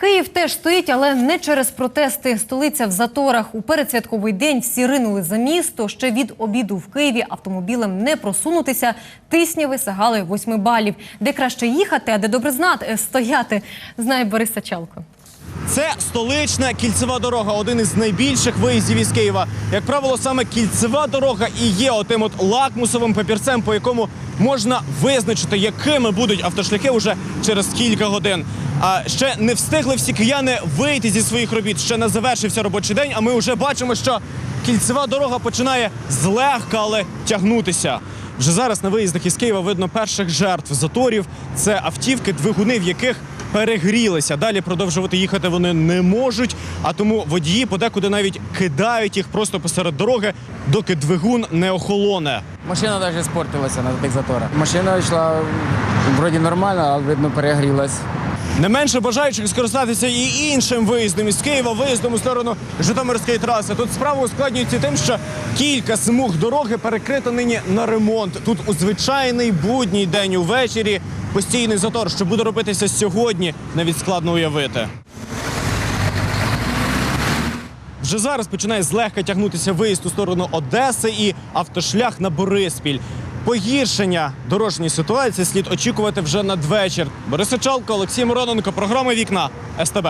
Київ теж стоїть, але не через протести. Столиця в заторах. У передсвятковий день всі ринули за місто. Ще від обіду в Києві автомобілем не просунутися. Тисняви сагали восьми балів. Де краще їхати, а де добре знати е, стояти, знає Борис Сачалко. Це столична кільцева дорога, один із найбільших виїздів із Києва. Як правило, саме кільцева дорога і є отим от лакмусовим папірцем, по якому можна визначити, якими будуть автошляхи уже через кілька годин. А ще не встигли всі кияни вийти зі своїх робіт. Ще не завершився робочий день. А ми вже бачимо, що кільцева дорога починає злегка, але тягнутися. Вже зараз на виїздах із Києва видно перших жертв заторів. Це автівки, двигуни, в яких перегрілися. Далі продовжувати їхати вони не можуть. А тому водії подекуди навіть кидають їх просто посеред дороги, доки двигун не охолоне. Машина навіть спортилася на тих заторах. Машина йшла вроді нормально, але видно перегрілась. Не менше бажаючих скористатися і іншим виїздом із Києва, виїздом у сторону Житомирської траси. Тут справа ускладнюється тим, що кілька смуг дороги перекрито нині на ремонт. Тут у звичайний будній день увечері постійний затор. Що буде робитися сьогодні, навіть складно уявити. Вже зараз починає злегка тягнутися виїзд у сторону Одеси і автошлях на Бориспіль. Погіршення дорожньої ситуації слід очікувати вже надвечір. Борис Очалко, Олексій Мироненко, програма Вікна СТБ.